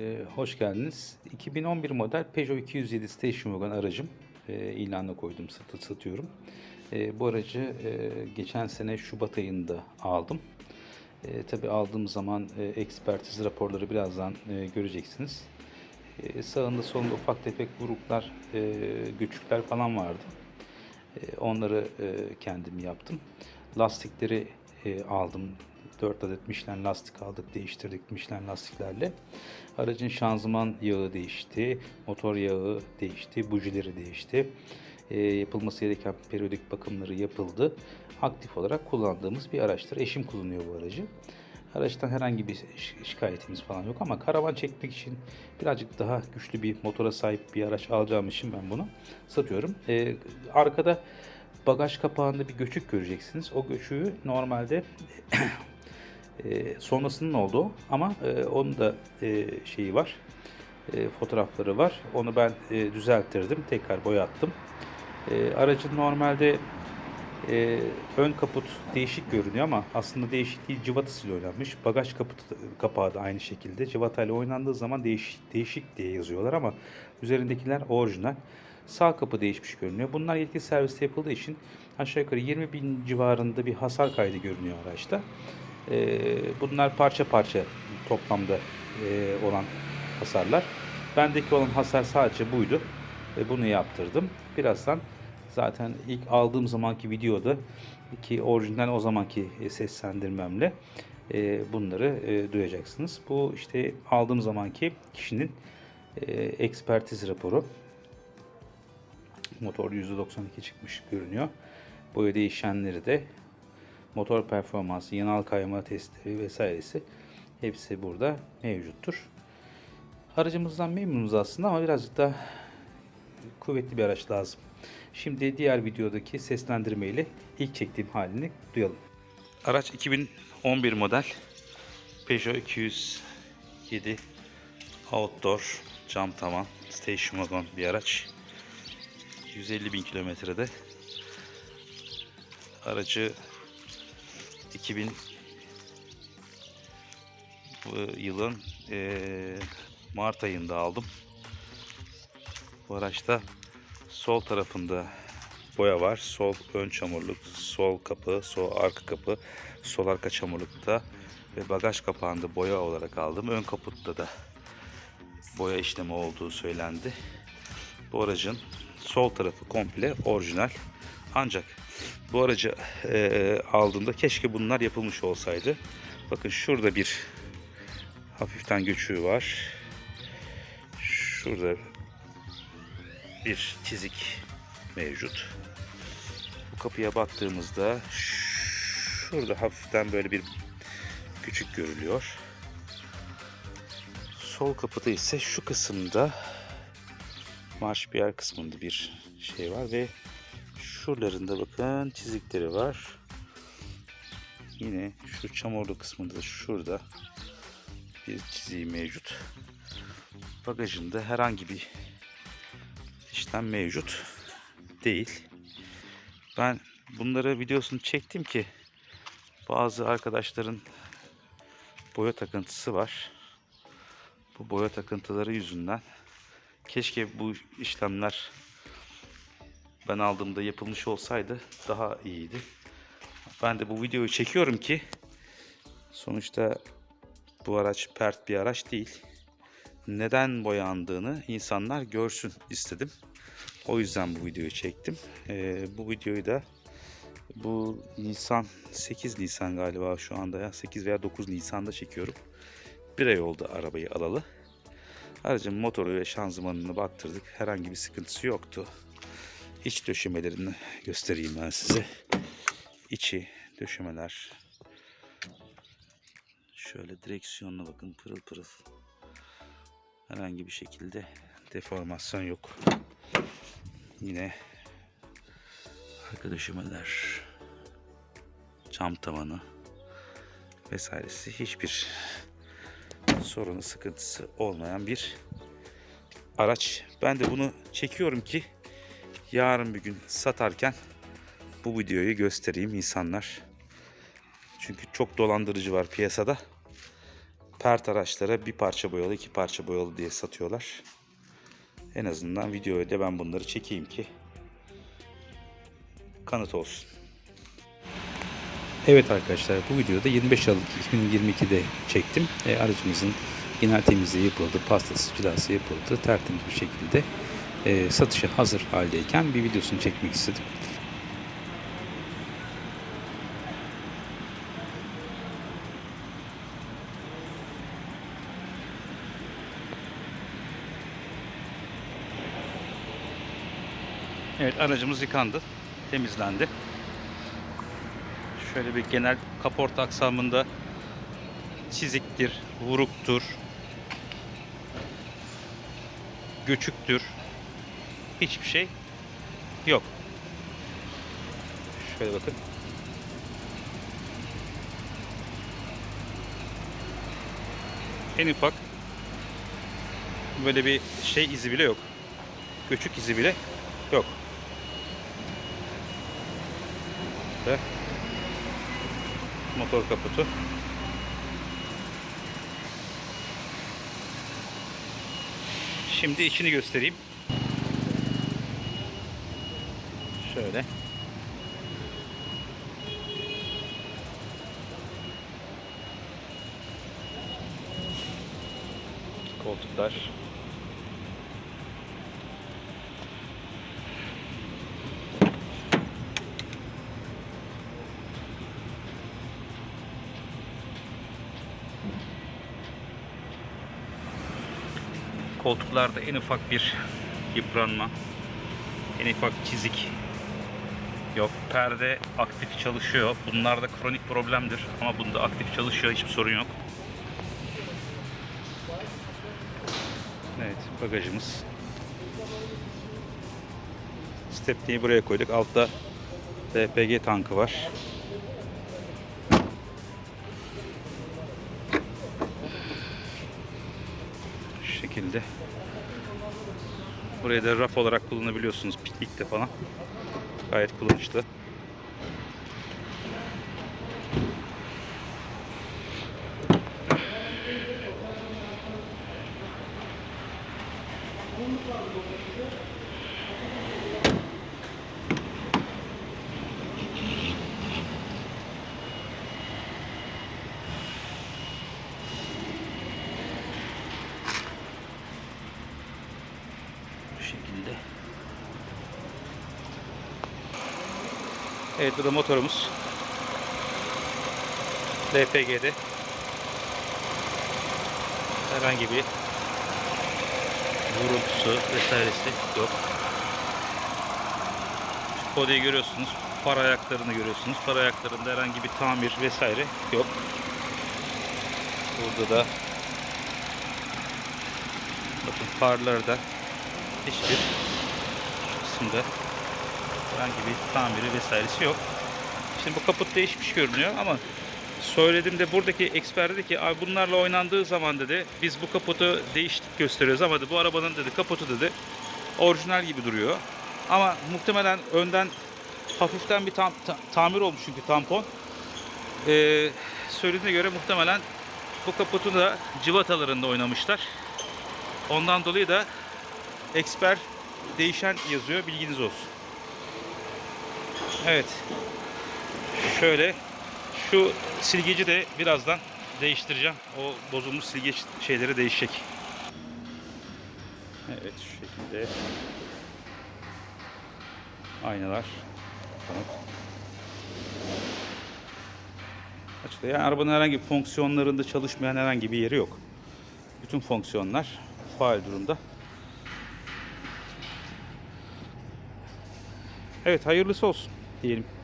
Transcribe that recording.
Ee, hoş geldiniz. 2011 model Peugeot 207 Station Wagon aracım. Ee, ilanla koydum, satı satıyorum. Ee, bu aracı e, geçen sene Şubat ayında aldım. Ee, tabii aldığım zaman e, ekspertiz raporları birazdan e, göreceksiniz. Ee, sağında solunda ufak tefek vuruklar, e, göçükler falan vardı. E, Onları e, kendim yaptım. Lastikleri e, aldım. 4 adet Michelin lastik aldık, değiştirdik Michelin lastiklerle. Aracın şanzıman yağı değişti, motor yağı değişti, bujileri değişti. E, yapılması gereken periyodik bakımları yapıldı. Aktif olarak kullandığımız bir araçtır. Eşim kullanıyor bu aracı. Araçtan herhangi bir şi- şikayetimiz falan yok ama karavan çekmek için birazcık daha güçlü bir motora sahip bir araç alacağım için ben bunu satıyorum. Ee, arkada bagaj kapağında bir göçük göreceksiniz. O göçüğü normalde e, sonrasının olduğu ama e, onun da e, şeyi var. E, fotoğrafları var. Onu ben e, düzelttirdim. Tekrar boyattım. E, aracın normalde ee, ön kaput değişik görünüyor ama aslında değişik değil cıvatasıyla oynanmış. Bagaj kaput kapağı da aynı şekilde. Cıvatayla oynandığı zaman değişik, değişik diye yazıyorlar ama üzerindekiler orijinal. Sağ kapı değişmiş görünüyor. Bunlar yetkili serviste yapıldığı için aşağı yukarı 20 bin civarında bir hasar kaydı görünüyor araçta. Ee, bunlar parça parça toplamda e, olan hasarlar. Bendeki olan hasar sadece buydu. Ve bunu yaptırdım. Birazdan Zaten ilk aldığım zamanki videoda ki orijinal o zamanki e, seslendirmemle e, bunları e, duyacaksınız. Bu işte aldığım zamanki kişinin e, ekspertiz raporu. Motor %92 çıkmış görünüyor. Boya değişenleri de motor performansı, yanal kayma testleri vesairesi hepsi burada mevcuttur. Aracımızdan memnunuz aslında ama birazcık daha kuvvetli bir araç lazım. Şimdi diğer videodaki seslendirme ile ilk çektiğim halini duyalım. Araç 2011 model Peugeot 207 Outdoor cam tavan station wagon bir araç. 150 bin kilometrede. Aracı 2000 bu yılın eee, Mart ayında aldım. Bu araçta sol tarafında boya var. Sol ön çamurluk, sol kapı, sol arka kapı, sol arka çamurlukta ve bagaj kapağında boya olarak aldım. Ön kaputta da boya işlemi olduğu söylendi. Bu aracın sol tarafı komple orijinal. Ancak bu aracı eee, aldığımda keşke bunlar yapılmış olsaydı. Bakın şurada bir hafiften göçüğü var. Şurada bir çizik mevcut. Bu kapıya baktığımızda şurada hafiften böyle bir küçük görülüyor. Sol kapıda ise şu kısımda marş bir yer kısmında bir şey var ve şuralarında bakın çizikleri var. Yine şu çamurlu kısmında da şurada bir çiziği mevcut. Bagajında herhangi bir işlem mevcut değil. Ben bunları videosunu çektim ki bazı arkadaşların boya takıntısı var. Bu boya takıntıları yüzünden keşke bu işlemler ben aldığımda yapılmış olsaydı daha iyiydi. Ben de bu videoyu çekiyorum ki sonuçta bu araç pert bir araç değil. Neden boyandığını insanlar görsün istedim. O yüzden bu videoyu çektim. Ee, bu videoyu da bu Nisan 8 Nisan galiba şu anda ya 8 veya 9 Nisan'da çekiyorum. Bir ay oldu arabayı alalı. Aracın motoru ve şanzımanını baktırdık. Herhangi bir sıkıntısı yoktu. İç döşemelerini göstereyim ben size. İçi döşemeler. Şöyle direksiyonuna bakın pırıl pırıl. Herhangi bir şekilde deformasyon yok. Yine arka döşemeler, cam tavanı vesairesi hiçbir sorunu sıkıntısı olmayan bir araç. Ben de bunu çekiyorum ki yarın bir gün satarken bu videoyu göstereyim insanlar. Çünkü çok dolandırıcı var piyasada. pert araçlara bir parça boyalı, iki parça boyalı diye satıyorlar. En azından videoya da ben bunları çekeyim ki kanıt olsun. Evet arkadaşlar bu videoda 25 Aralık 2022'de çektim. E, aracımızın genel temizliği yapıldı, pastası, cilası yapıldı. Tertemiz bir şekilde e, satışa hazır haldeyken bir videosunu çekmek istedim. Evet aracımız yıkandı, temizlendi. Şöyle bir genel kaporta aksamında çiziktir, vuruktur, göçüktür. Hiçbir şey yok. Şöyle bakın. En ufak böyle bir şey izi bile yok. Göçük izi bile yok. Ve motor kaputu. Şimdi içini göstereyim. Şöyle. Koltuklar. Koltuklarda en ufak bir yıpranma, en ufak çizik yok. Perde aktif çalışıyor. Bunlarda kronik problemdir ama bunda aktif çalışıyor. Hiçbir sorun yok. Evet, bagajımız. Stepney'i buraya koyduk. Altta LPG tankı var. Şu şekilde. Buraya da raf olarak kullanabiliyorsunuz piknikte falan. Gayet kullanışlı. Bu şekilde. Evet bu da motorumuz. LPG'de. Herhangi bir vuruntusu vesairesi yok. Podyayı görüyorsunuz. Far ayaklarını görüyorsunuz. Far ayaklarında herhangi bir tamir vesaire yok. Burada da bakın farlarda hiçbir şu kısımda herhangi bir tamiri vesairesi yok. Şimdi bu kaput değişmiş görünüyor ama söylediğimde buradaki eksper dedi ki bunlarla oynandığı zaman dedi biz bu kaputu değiştik gösteriyoruz ama dedi, bu arabanın dedi kaputu dedi orijinal gibi duruyor. Ama muhtemelen önden hafiften bir tam, ta- tamir olmuş çünkü tampon. Ee, söylediğine göre muhtemelen bu kaputu da civatalarında oynamışlar. Ondan dolayı da eksper değişen yazıyor bilginiz olsun. Evet. Şöyle şu silgeci de birazdan değiştireceğim. O bozulmuş silgeç şeyleri değişecek. Evet şu şekilde. Aynalar. Açılıyor. Yani arabanın herhangi bir fonksiyonlarında çalışmayan herhangi bir yeri yok. Bütün fonksiyonlar faal durumda. Evet hayırlısı olsun diyelim.